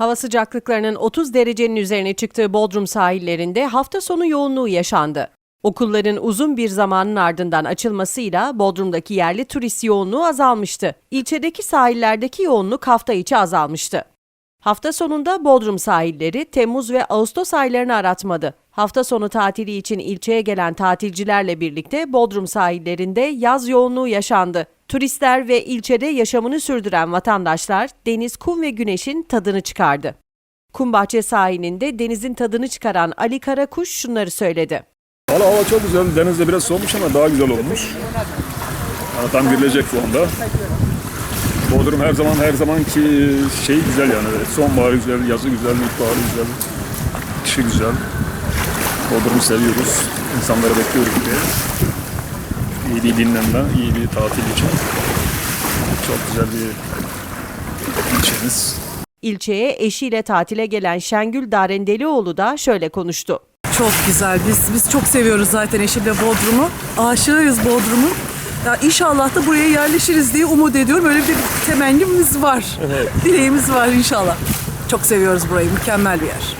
Hava sıcaklıklarının 30 derecenin üzerine çıktığı Bodrum sahillerinde hafta sonu yoğunluğu yaşandı. Okulların uzun bir zamanın ardından açılmasıyla Bodrum'daki yerli turist yoğunluğu azalmıştı. İlçedeki sahillerdeki yoğunluk hafta içi azalmıştı. Hafta sonunda Bodrum sahilleri Temmuz ve Ağustos aylarını aratmadı. Hafta sonu tatili için ilçeye gelen tatilcilerle birlikte Bodrum sahillerinde yaz yoğunluğu yaşandı. Turistler ve ilçede yaşamını sürdüren vatandaşlar deniz, kum ve güneşin tadını çıkardı. Kumbahçe sahilinde denizin tadını çıkaran Ali Karakuş şunları söyledi. Valla hava çok güzel. Denizde biraz soğumuş ama daha güzel olmuş. Yani tam girilecek şu anda. Bodrum her zaman her zamanki şey güzel yani. Sonbahar güzel, yazı güzel, ilkbahar güzel, kışı güzel. Bodrum'u seviyoruz. İnsanları bekliyoruz buraya. İyi bir dinlenme, iyi bir tatil için. Çok güzel bir ilçemiz. İlçeye eşiyle tatile gelen Şengül Darendelioğlu da şöyle konuştu. Çok güzel. Biz biz çok seviyoruz zaten eşimle Bodrum'u. Aşığıyız Bodrum'un. Ya inşallah da buraya yerleşiriz diye umut ediyorum. Öyle bir temennimiz var. Dileğimiz var inşallah. Çok seviyoruz burayı. Mükemmel bir yer.